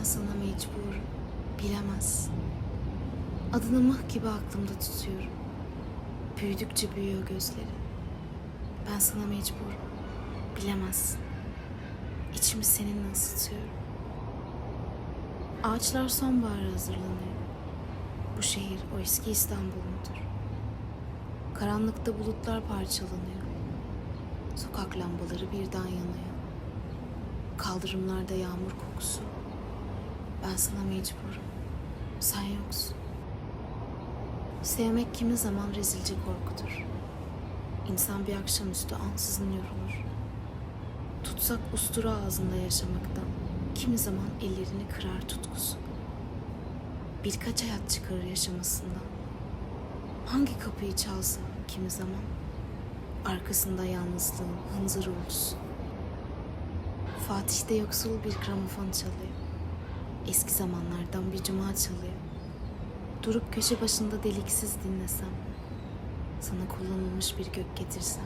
Ben sana mecburum. Bilemez. Adını mıh gibi aklımda tutuyorum. Büyüdükçe büyüyor gözleri. Ben sana mecburum. Bilemezsin. İçimi seninle ısıtıyorum. Ağaçlar sonbahara hazırlanıyor. Bu şehir o eski İstanbul mudur? Karanlıkta bulutlar parçalanıyor. Sokak lambaları birden yanıyor. Kaldırımlarda yağmur kokusu. Ben sana mecburum. Sen yoksun. Sevmek kimi zaman rezilce korkudur. İnsan bir akşamüstü ansızın yorulur. Tutsak ustura ağzında yaşamaktan kimi zaman ellerini kırar tutkusu. Birkaç hayat çıkarır yaşamasından. Hangi kapıyı çalsa kimi zaman arkasında yalnızlığın hınzır uğultusu. Fatih'te yoksul bir gramofon çalıyor. Eski zamanlardan bir cuma çalıyor. Durup köşe başında deliksiz dinlesem. Sana kullanılmış bir gök getirsem.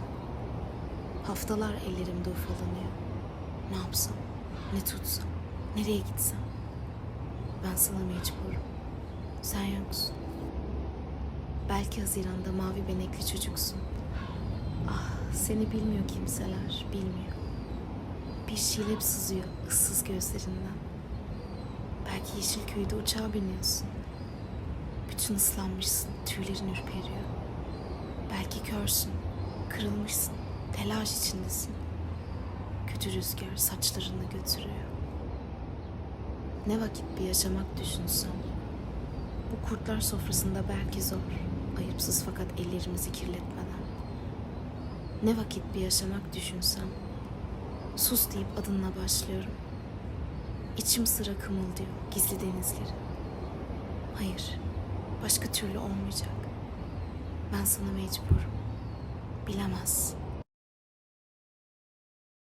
Haftalar ellerimde ufalanıyor. Ne yapsam, ne tutsam, nereye gitsem. Ben sana mecburum. Sen yoksun. Belki Haziran'da mavi benekli çocuksun. Ah, seni bilmiyor kimseler, bilmiyor. Bir şilep sızıyor ıssız gözlerinden. Belki Yeşilköy'de uçağa biniyorsun. Bütün ıslanmışsın, tüylerin ürperiyor. Belki körsün, kırılmışsın, telaş içindesin. Kötü rüzgar saçlarını götürüyor. Ne vakit bir yaşamak düşünsem. Bu kurtlar sofrasında belki zor, ayıpsız fakat ellerimizi kirletmeden. Ne vakit bir yaşamak düşünsem. Sus deyip adınla başlıyorum. İçim sıra kımıldıyor gizli denizleri. Hayır, başka türlü olmayacak. Ben sana mecburum. Bilemez.